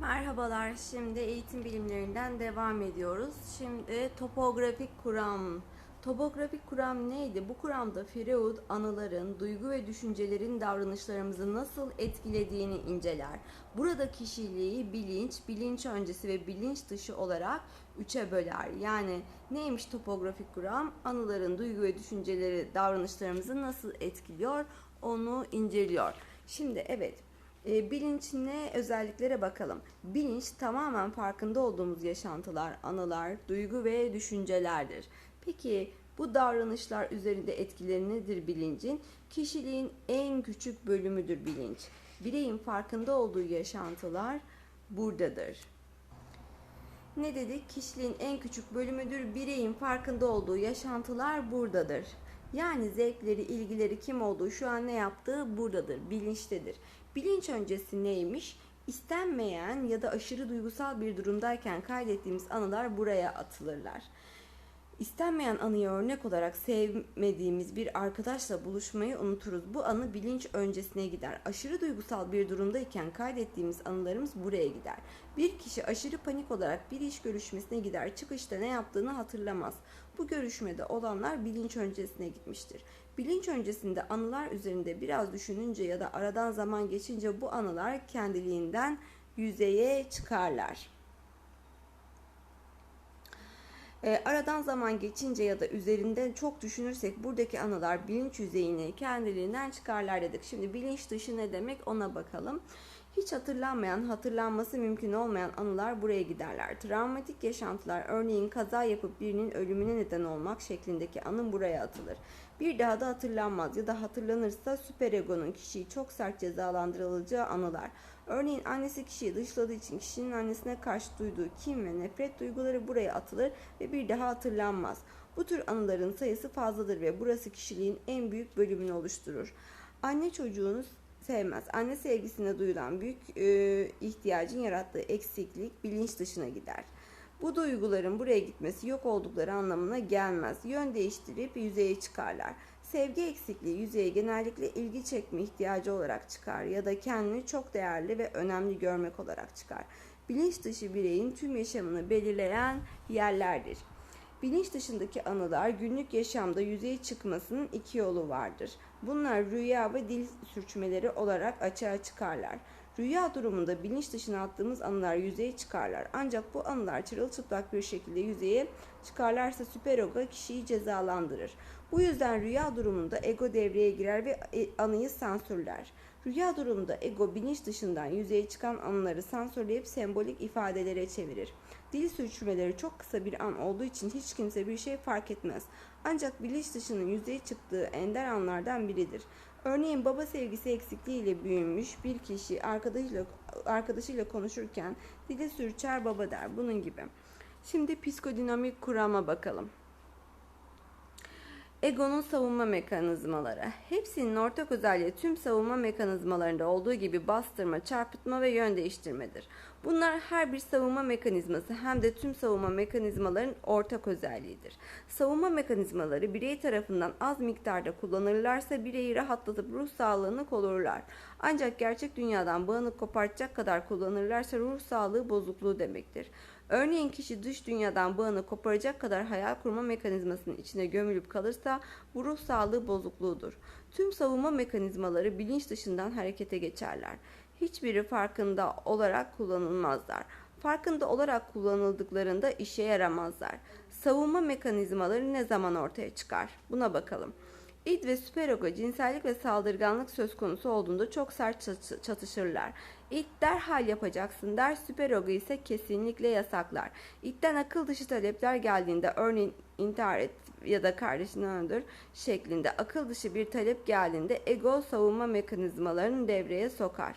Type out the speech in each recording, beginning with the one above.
Merhabalar. Şimdi eğitim bilimlerinden devam ediyoruz. Şimdi topografik kuram. Topografik kuram neydi? Bu kuramda Freud anıların, duygu ve düşüncelerin davranışlarımızı nasıl etkilediğini inceler. Burada kişiliği bilinç, bilinç öncesi ve bilinç dışı olarak üçe böler. Yani neymiş topografik kuram? Anıların, duygu ve düşünceleri davranışlarımızı nasıl etkiliyor? Onu inceliyor. Şimdi evet e, bilinç ne özelliklere bakalım. Bilinç tamamen farkında olduğumuz yaşantılar, anılar, duygu ve düşüncelerdir. Peki bu davranışlar üzerinde etkileri nedir bilincin? Kişiliğin en küçük bölümüdür bilinç. Bireyin farkında olduğu yaşantılar buradadır. Ne dedik? Kişiliğin en küçük bölümüdür. Bireyin farkında olduğu yaşantılar buradadır. Yani zevkleri, ilgileri kim olduğu, şu an ne yaptığı buradadır, bilinçtedir. Bilinç öncesi neymiş? İstenmeyen ya da aşırı duygusal bir durumdayken kaydettiğimiz anılar buraya atılırlar. İstenmeyen anıya örnek olarak sevmediğimiz bir arkadaşla buluşmayı unuturuz. Bu anı bilinç öncesine gider. Aşırı duygusal bir durumdayken kaydettiğimiz anılarımız buraya gider. Bir kişi aşırı panik olarak bir iş görüşmesine gider. Çıkışta ne yaptığını hatırlamaz. Bu görüşmede olanlar bilinç öncesine gitmiştir. Bilinç öncesinde anılar üzerinde biraz düşününce ya da aradan zaman geçince bu anılar kendiliğinden yüzeye çıkarlar. E, aradan zaman geçince ya da üzerinde çok düşünürsek buradaki anılar bilinç yüzeyine kendiliğinden çıkarlar dedik. Şimdi bilinç dışı ne demek ona bakalım. Hiç hatırlanmayan, hatırlanması mümkün olmayan anılar buraya giderler. Travmatik yaşantılar, örneğin kaza yapıp birinin ölümüne neden olmak şeklindeki anın buraya atılır. Bir daha da hatırlanmaz ya da hatırlanırsa süperegonun kişiyi çok sert cezalandırılacağı anılar. Örneğin annesi kişiyi dışladığı için kişinin annesine karşı duyduğu kin ve nefret duyguları buraya atılır ve bir daha hatırlanmaz. Bu tür anıların sayısı fazladır ve burası kişiliğin en büyük bölümünü oluşturur. Anne çocuğunu sevmez. Anne sevgisine duyulan büyük e, ihtiyacın yarattığı eksiklik bilinç dışına gider. Bu duyguların buraya gitmesi yok oldukları anlamına gelmez. Yön değiştirip yüzeye çıkarlar. Sevgi eksikliği yüzeye genellikle ilgi çekme ihtiyacı olarak çıkar ya da kendini çok değerli ve önemli görmek olarak çıkar. Bilinç dışı bireyin tüm yaşamını belirleyen yerlerdir. Bilinç dışındaki anılar günlük yaşamda yüzeye çıkmasının iki yolu vardır. Bunlar rüya ve dil sürçmeleri olarak açığa çıkarlar. Rüya durumunda bilinç dışına attığımız anılar yüzeye çıkarlar. Ancak bu anılar çırılçıplak bir şekilde yüzeye çıkarlarsa süperoga kişiyi cezalandırır. Bu yüzden rüya durumunda ego devreye girer ve e, anıyı sansürler. Rüya durumunda ego bilinç dışından yüzeye çıkan anıları sansürleyip sembolik ifadelere çevirir. Dil sürçmeleri çok kısa bir an olduğu için hiç kimse bir şey fark etmez. Ancak bilinç dışının yüzeye çıktığı ender anlardan biridir. Örneğin baba sevgisi eksikliğiyle büyümüş bir kişi arkadaşıyla, arkadaşıyla konuşurken dili sürçer baba der. Bunun gibi. Şimdi psikodinamik kurama bakalım. Egonun savunma mekanizmaları. Hepsinin ortak özelliği tüm savunma mekanizmalarında olduğu gibi bastırma, çarpıtma ve yön değiştirmedir. Bunlar her bir savunma mekanizması hem de tüm savunma mekanizmaların ortak özelliğidir. Savunma mekanizmaları birey tarafından az miktarda kullanırlarsa bireyi rahatlatıp ruh sağlığını korurlar. Ancak gerçek dünyadan bağını kopartacak kadar kullanırlarsa ruh sağlığı bozukluğu demektir. Örneğin kişi dış dünyadan bağını koparacak kadar hayal kurma mekanizmasının içine gömülüp kalırsa bu ruh sağlığı bozukluğudur. Tüm savunma mekanizmaları bilinç dışından harekete geçerler. Hiçbiri farkında olarak kullanılmazlar. Farkında olarak kullanıldıklarında işe yaramazlar. Savunma mekanizmaları ne zaman ortaya çıkar? Buna bakalım. İd ve süperoga cinsellik ve saldırganlık söz konusu olduğunda çok sert çatışırlar. İd derhal yapacaksın der, süperoga ise kesinlikle yasaklar. İdden akıl dışı talepler geldiğinde örneğin intihar et ya da kardeşini öldür şeklinde akıl dışı bir talep geldiğinde ego savunma mekanizmalarını devreye sokar.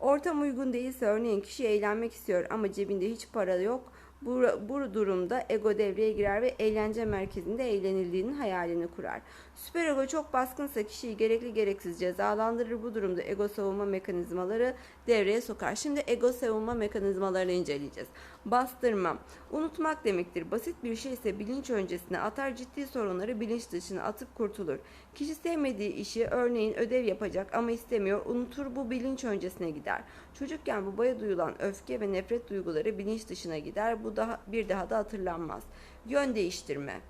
Ortam uygun değilse örneğin kişi eğlenmek istiyor ama cebinde hiç para yok bu, bu durumda ego devreye girer ve eğlence merkezinde eğlenildiğinin hayalini kurar. Süperego çok baskınsa kişiyi gerekli gereksiz cezalandırır. Bu durumda ego savunma mekanizmaları devreye sokar. Şimdi ego savunma mekanizmalarını inceleyeceğiz. Bastırma. Unutmak demektir. Basit bir şey ise bilinç öncesine atar ciddi sorunları bilinç dışına atıp kurtulur. Kişi sevmediği işi örneğin ödev yapacak ama istemiyor unutur bu bilinç öncesine gider. Çocukken babaya duyulan öfke ve nefret duyguları bilinç dışına gider. Bu daha bir daha da hatırlanmaz. Yön değiştirme.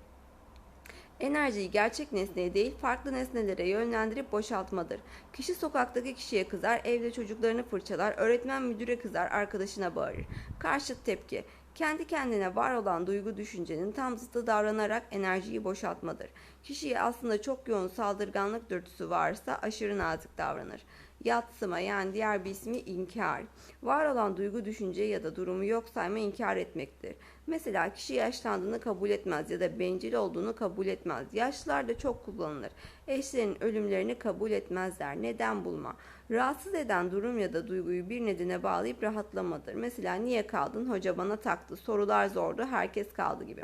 Enerjiyi gerçek nesneye değil farklı nesnelere yönlendirip boşaltmadır. Kişi sokaktaki kişiye kızar, evde çocuklarını fırçalar, öğretmen müdüre kızar, arkadaşına bağırır. Karşıt tepki. Kendi kendine var olan duygu düşüncenin tam zıttı davranarak enerjiyi boşaltmadır. Kişiye aslında çok yoğun saldırganlık dürtüsü varsa aşırı nazik davranır. Yatsıma yani diğer bir ismi inkar. Var olan duygu düşünce ya da durumu yok sayma inkar etmektir. Mesela kişi yaşlandığını kabul etmez ya da bencil olduğunu kabul etmez. Yaşlılar da çok kullanılır. Eşlerin ölümlerini kabul etmezler. Neden bulma? Rahatsız eden durum ya da duyguyu bir nedene bağlayıp rahatlamadır. Mesela niye kaldın? Hoca bana taktı. Sorular zordu. Herkes kaldı gibi.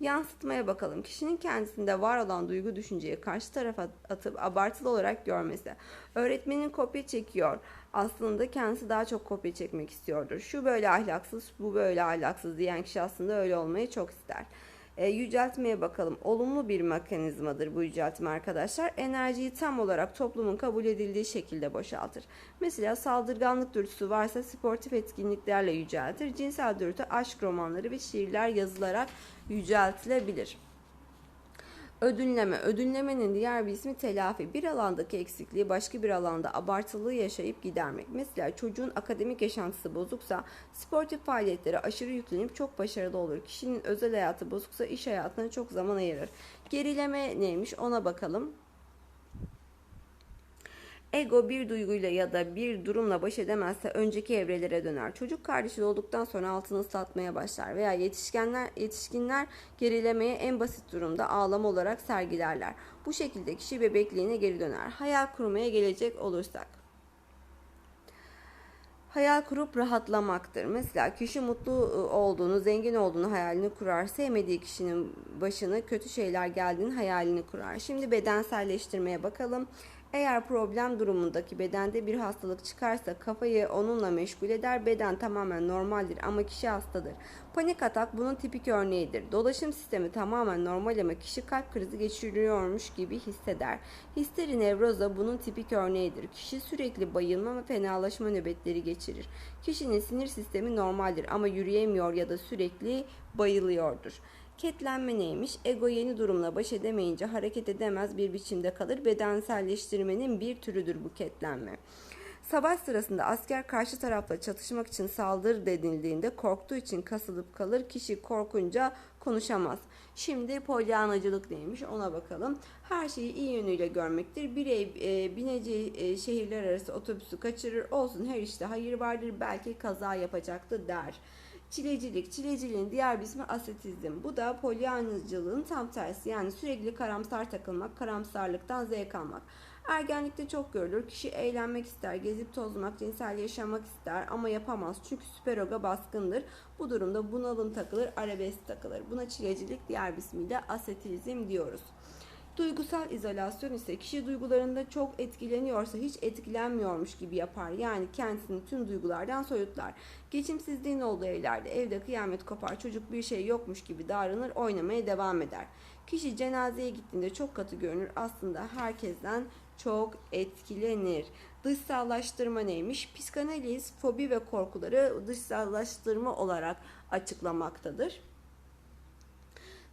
Yansıtmaya bakalım. Kişinin kendisinde var olan duygu düşünceyi karşı tarafa atıp abartılı olarak görmesi. Öğretmenin kopya çekiyor. Aslında kendisi daha çok kopya çekmek istiyordur. Şu böyle ahlaksız, bu böyle ahlaksız diyen kişi aslında öyle olmayı çok ister. E, yüceltmeye bakalım. Olumlu bir mekanizmadır bu yüceltme arkadaşlar. Enerjiyi tam olarak toplumun kabul edildiği şekilde boşaltır. Mesela saldırganlık dürtüsü varsa sportif etkinliklerle yüceltir. Cinsel dürtü aşk romanları ve şiirler yazılarak yüceltilebilir. Ödünleme. Ödünlemenin diğer bir ismi telafi. Bir alandaki eksikliği başka bir alanda abartılı yaşayıp gidermek. Mesela çocuğun akademik yaşantısı bozuksa sportif faaliyetlere aşırı yüklenip çok başarılı olur. Kişinin özel hayatı bozuksa iş hayatına çok zaman ayırır. Gerileme neymiş ona bakalım. Ego bir duyguyla ya da bir durumla baş edemezse önceki evrelere döner. Çocuk kardeşi olduktan sonra altını ıslatmaya başlar veya yetişkinler yetişkinler gerilemeye en basit durumda ağlama olarak sergilerler. Bu şekilde kişi bebekliğine geri döner. Hayal kurmaya gelecek olursak. Hayal kurup rahatlamaktır. Mesela kişi mutlu olduğunu, zengin olduğunu hayalini kurar. Sevmediği kişinin başına kötü şeyler geldiğini hayalini kurar. Şimdi bedenselleştirmeye bakalım. Eğer problem durumundaki bedende bir hastalık çıkarsa kafayı onunla meşgul eder. Beden tamamen normaldir ama kişi hastadır. Panik atak bunun tipik örneğidir. Dolaşım sistemi tamamen normal ama kişi kalp krizi geçiriyormuş gibi hisseder. Histeri nevroza bunun tipik örneğidir. Kişi sürekli bayılma ve fenalaşma nöbetleri geçirir. Kişinin sinir sistemi normaldir ama yürüyemiyor ya da sürekli bayılıyordur. Ketlenme neymiş? Ego yeni durumla baş edemeyince hareket edemez bir biçimde kalır. Bedenselleştirmenin bir türüdür bu ketlenme. Savaş sırasında asker karşı tarafla çatışmak için saldır denildiğinde korktuğu için kasılıp kalır. Kişi korkunca konuşamaz. Şimdi polyanacılık neymiş ona bakalım. Her şeyi iyi yönüyle görmektir. Birey e, bineceği e, şehirler arası otobüsü kaçırır. Olsun her işte hayır vardır. Belki kaza yapacaktı der. Çilecilik, çileciliğin diğer bir ismi asetizm. Bu da polyanacılığın tam tersi. Yani sürekli karamsar takılmak, karamsarlıktan zevk almak. Ergenlikte çok görülür. Kişi eğlenmek ister, gezip tozmak, cinsel yaşamak ister ama yapamaz. Çünkü süperoga baskındır. Bu durumda bunalım takılır, arabesk takılır. Buna çilecilik diğer bir ismiyle asetizm diyoruz. Duygusal izolasyon ise kişi duygularında çok etkileniyorsa hiç etkilenmiyormuş gibi yapar. Yani kendisini tüm duygulardan soyutlar. Geçimsizliğin olduğu evlerde evde kıyamet kopar çocuk bir şey yokmuş gibi davranır oynamaya devam eder. Kişi cenazeye gittiğinde çok katı görünür aslında herkesten çok etkilenir. Dışsallaştırma neymiş? Psikanaliz fobi ve korkuları dışsallaştırma olarak açıklamaktadır.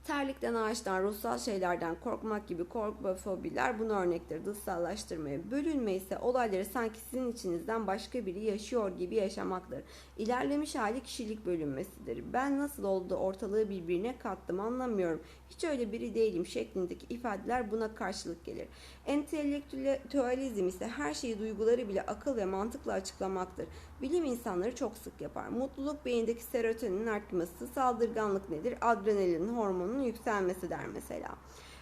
Terlikten, ağaçtan, ruhsal şeylerden korkmak gibi korku ve fobiler bunu örnektir. Dışsallaştırmaya. Bölünme ise olayları sanki sizin içinizden başka biri yaşıyor gibi yaşamaktır. İlerlemiş hali kişilik bölünmesidir. Ben nasıl oldu ortalığı birbirine kattım anlamıyorum. Hiç öyle biri değilim şeklindeki ifadeler buna karşılık gelir. Entelektüalizm ise her şeyi duyguları bile akıl ve mantıkla açıklamaktır. Bilim insanları çok sık yapar. Mutluluk beyindeki serotoninin artması, saldırganlık nedir? Adrenalin hormonunun yükselmesi der mesela.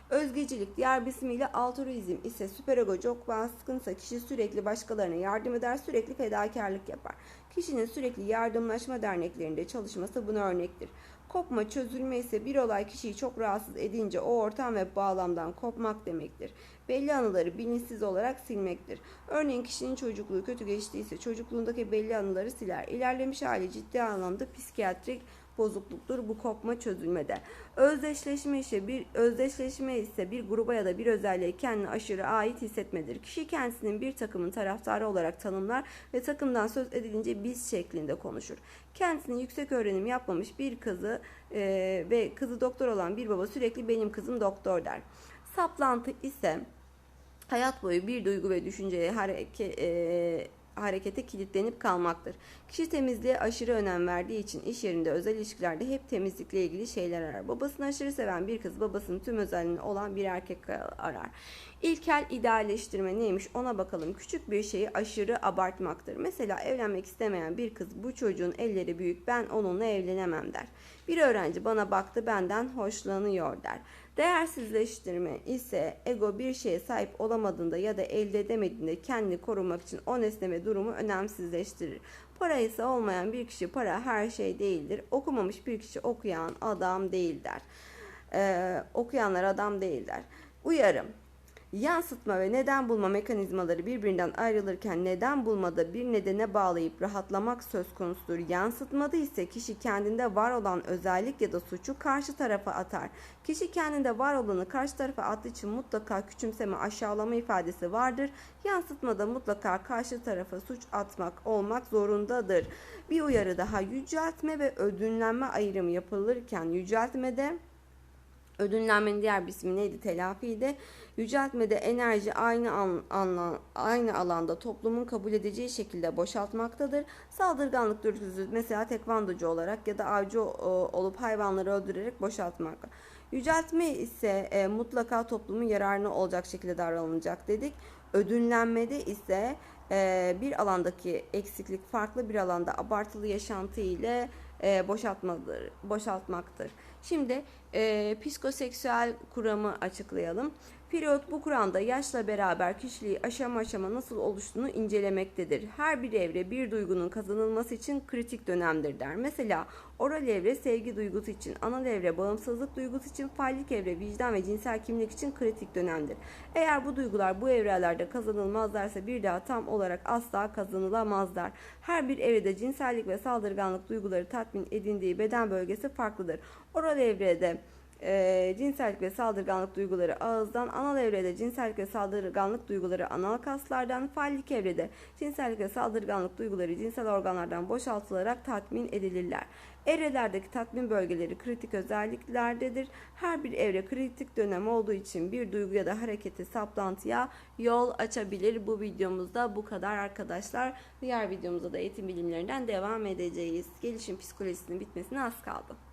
Özgecilik diğer bir ismiyle altruizm ise süperego çok baskınsa kişi sürekli başkalarına yardım eder, sürekli fedakarlık yapar. Kişinin sürekli yardımlaşma derneklerinde çalışması buna örnektir. Kopma çözülme ise bir olay kişiyi çok rahatsız edince o ortam ve bağlamdan kopmak demektir. Belli anıları bilinçsiz olarak silmektir. Örneğin kişinin çocukluğu kötü geçtiyse çocukluğundaki belli anıları siler. İlerlemiş hali ciddi anlamda psikiyatrik bozukluktur bu kopma çözülmede. Özdeşleşme ise bir özdeşleşme ise bir gruba ya da bir özelliğe kendine aşırı ait hissetmedir. Kişi kendisinin bir takımın taraftarı olarak tanımlar ve takımdan söz edilince biz şeklinde konuşur. Kendisini yüksek öğrenim yapmamış bir kızı e, ve kızı doktor olan bir baba sürekli benim kızım doktor der. Saplantı ise hayat boyu bir duygu ve düşünceye hareket e, harekete kilitlenip kalmaktır. Kişi temizliğe aşırı önem verdiği için iş yerinde özel ilişkilerde hep temizlikle ilgili şeyler arar. Babasını aşırı seven bir kız babasının tüm özelliğini olan bir erkek arar. İlkel idealleştirme neymiş ona bakalım. Küçük bir şeyi aşırı abartmaktır. Mesela evlenmek istemeyen bir kız bu çocuğun elleri büyük ben onunla evlenemem der. Bir öğrenci bana baktı benden hoşlanıyor der. Değersizleştirme ise ego bir şeye sahip olamadığında ya da elde edemediğinde kendini korumak için o nesne ve durumu önemsizleştirir. Para ise olmayan bir kişi para her şey değildir. Okumamış bir kişi okuyan adam değil der. Ee, okuyanlar adam değil der. Uyarım. Yansıtma ve neden bulma mekanizmaları birbirinden ayrılırken neden bulmada bir nedene bağlayıp rahatlamak söz konusudur. Yansıtmada ise kişi kendinde var olan özellik ya da suçu karşı tarafa atar. Kişi kendinde var olanı karşı tarafa attığı için mutlaka küçümseme, aşağılama ifadesi vardır. Yansıtmada mutlaka karşı tarafa suç atmak olmak zorundadır. Bir uyarı daha yüceltme ve ödünlenme ayrımı yapılırken yüceltmede Ödünlenmenin diğer bir ismi neydi? Telafiydi. Yüceltmede enerji aynı an, anla, aynı alanda toplumun kabul edeceği şekilde boşaltmaktadır. Saldırganlık dürtüsü mesela tekvandocu olarak ya da avcı olup hayvanları öldürerek boşaltmak. Yüceltme ise e, mutlaka toplumun yararına olacak şekilde davranılacak dedik. Ödünlenmede ise e, bir alandaki eksiklik farklı bir alanda abartılı yaşantı ile e, boşaltmadır, boşaltmaktır. Şimdi e, psikoseksüel kuramı açıklayalım. Freud bu kuranda yaşla beraber kişiliği aşama aşama nasıl oluştuğunu incelemektedir. Her bir evre bir duygunun kazanılması için kritik dönemdir der. Mesela oral evre sevgi duygusu için, anal evre bağımsızlık duygusu için, fallik evre vicdan ve cinsel kimlik için kritik dönemdir. Eğer bu duygular bu evrelerde kazanılmazlarsa bir daha tam olarak asla kazanılamazlar. Her bir evrede cinsellik ve saldırganlık duyguları tatmin edindiği beden bölgesi farklıdır. Oral evrede e, cinsellik ve saldırganlık duyguları ağızdan, anal evrede cinsellik ve saldırganlık duyguları anal kaslardan, fallik evrede cinsellik ve saldırganlık duyguları cinsel organlardan boşaltılarak tatmin edilirler. Evrelerdeki tatmin bölgeleri kritik özelliklerdedir. Her bir evre kritik dönem olduğu için bir duygu ya da hareketi saplantıya yol açabilir. Bu videomuzda bu kadar arkadaşlar. Diğer videomuzda da eğitim bilimlerinden devam edeceğiz. Gelişim psikolojisinin bitmesine az kaldı.